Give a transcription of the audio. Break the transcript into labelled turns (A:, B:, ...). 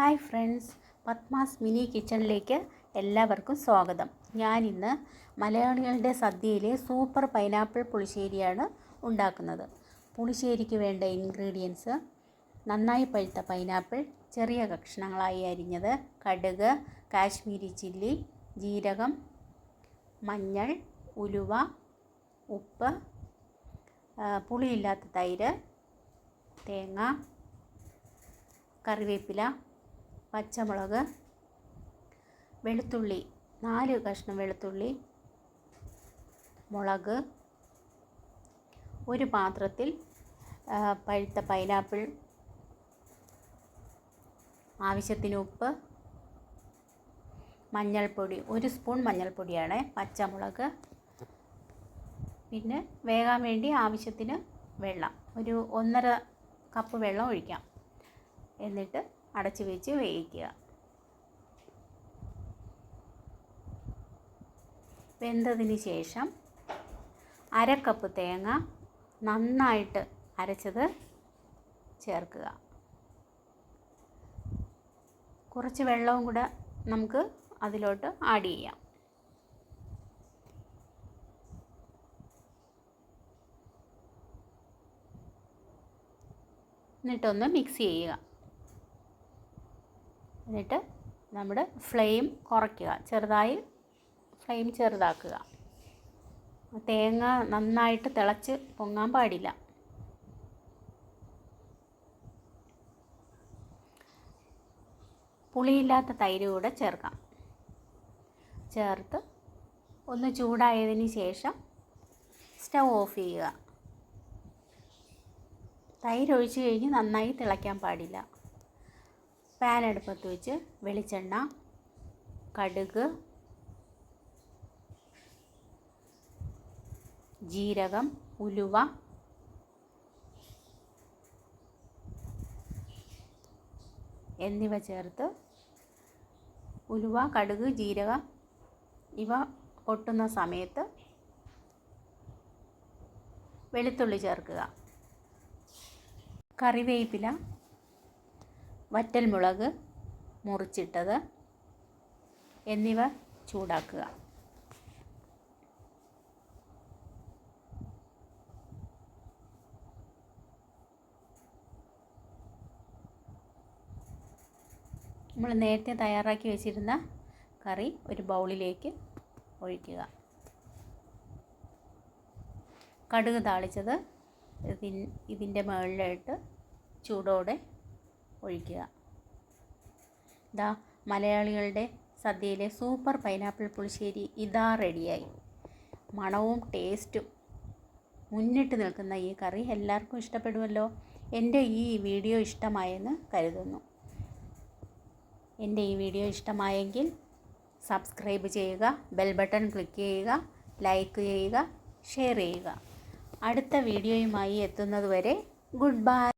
A: Hi friends Padmas mini കിച്ചണിലേക്ക് എല്ലാവർക്കും സ്വാഗതം. ഞാനിന്ന് മലയാളികളുടെ സദ്യയിലെ സൂപ്പർ പൈനാപ്പിൾ പുളിശ്ശേരിയാണ് ഉണ്ടാക്കുന്നത്. പുളിശ്ശേരിക്ക് വേണ്ട ഇൻഗ്രീഡിയൻസ് നന്നായി പഴുത്ത പൈനാപ്പിൾ ചെറിയ കഷ്ണങ്ങളായി അരിഞ്ഞത് കടുക് കാശ്മീരി ചില്ലി ജീരകം മഞ്ഞൾ ഉലുവ ഉപ്പ് പുളിയില്ലാത്ത തൈര് തേങ്ങ കറിവേപ്പില പച്ചമുളക് വെളുത്തുള്ളി നാല് കഷ്ണം വെളുത്തുള്ളി മുളക് ഒരു പാത്രത്തിൽ പഴുത്ത പൈനാപ്പിൾ ആവശ്യത്തിന് ഉപ്പ് മഞ്ഞൾപ്പൊടി ഒരു സ്പൂൺ മഞ്ഞൾപ്പൊടിയാണ് പച്ചമുളക്. പിന്നെ വേകാൻ വേണ്ടി ആവശ്യത്തിന് വെള്ളം ഒരു ഒന്നര കപ്പ് വെള്ളം ഒഴിക്കാം. എന്നിട്ട് അടച്ചു വെച്ച് വേവിക്കുക. വെന്തതിന് ശേഷം അരക്കപ്പ് കപ്പ് തേങ്ങ നന്നായിട്ട് അരച്ചത് ചേർക്കുക. കുറച്ച് വെള്ളവും കൂടെ നമുക്ക് അതിലോട്ട് ആഡ് ചെയ്യാം. എന്നിട്ടൊന്ന് മിക്സ് ചെയ്യുക. എന്നിട്ട് നമ്മുടെ ഫ്ലെയിം കുറയ്ക്കുക. ചെറുതായി ഫ്ലെയിം ചെറുതാക്കുക. തേങ്ങ നന്നായിട്ട് തിളച്ച് പൊങ്ങാൻ പാടില്ല. പുളിയില്ലാത്ത തൈര് കൂടെ ചേർക്കാം. ചേർത്ത് ഒന്ന് ചൂടായതിന് ശേഷം സ്റ്റൗ ഓഫ് ചെയ്യുക. തൈര് ഒഴിച്ച് കഴിഞ്ഞ് നന്നായി തിളയ്ക്കാൻ പാടില്ല. പാൻ അടുപ്പത്ത് വെച്ച് വെളിച്ചെണ്ണ കടുക് ജീരകം ഉലുവ എന്നിവ ചേർത്ത് ഉലുവ കടുക് ജീരകം ഇവ പൊട്ടുന്ന സമയത്ത് വെളുത്തുള്ളി ചേർക്കുക. കറിവേപ്പില വറ്റൽമുളക് മുറിച്ചിട്ടത് എന്നിവ ചൂടാക്കുക. നമ്മൾ നേരത്തെ തയ്യാറാക്കി വെച്ചിരുന്ന കറി ഒരു ബൗളിലേക്ക് ഒഴിക്കുക. കടുക് താളിച്ചത് ഇതിൻ ഇതിന്റെ മുകളിലായിട്ട് ചൂടോടെ ഒഴിക്കുക. ഇതാ മലയാളികളുടെ സദ്യയിലെ സൂപ്പർ പൈനാപ്പിൾ പുളിശ്ശേരി ഇതാ റെഡിയായി. മണവും ടേസ്റ്റും. മുന്നിട്ട് നിൽക്കുന്ന ഈ കറി എല്ലാവർക്കും ഇഷ്ടപ്പെടുമല്ലോ? എന്റെ ഈ വീഡിയോ ഇഷ്ടമായെന്ന് കരുതുന്നു. എന്റെ ഈ വീഡിയോ ഇഷ്ടമായെങ്കിൽ സബ്സ്ക്രൈബ് ചെയ്യുക ബെൽ ബട്ടൺ ക്ലിക്ക് ചെയ്യുക ലൈക്ക് ചെയ്യുക ഷെയർ ചെയ്യുക. അടുത്ത വീഡിയോയുമായി എത്തുന്നതുവരെ ഗുഡ് ബൈ.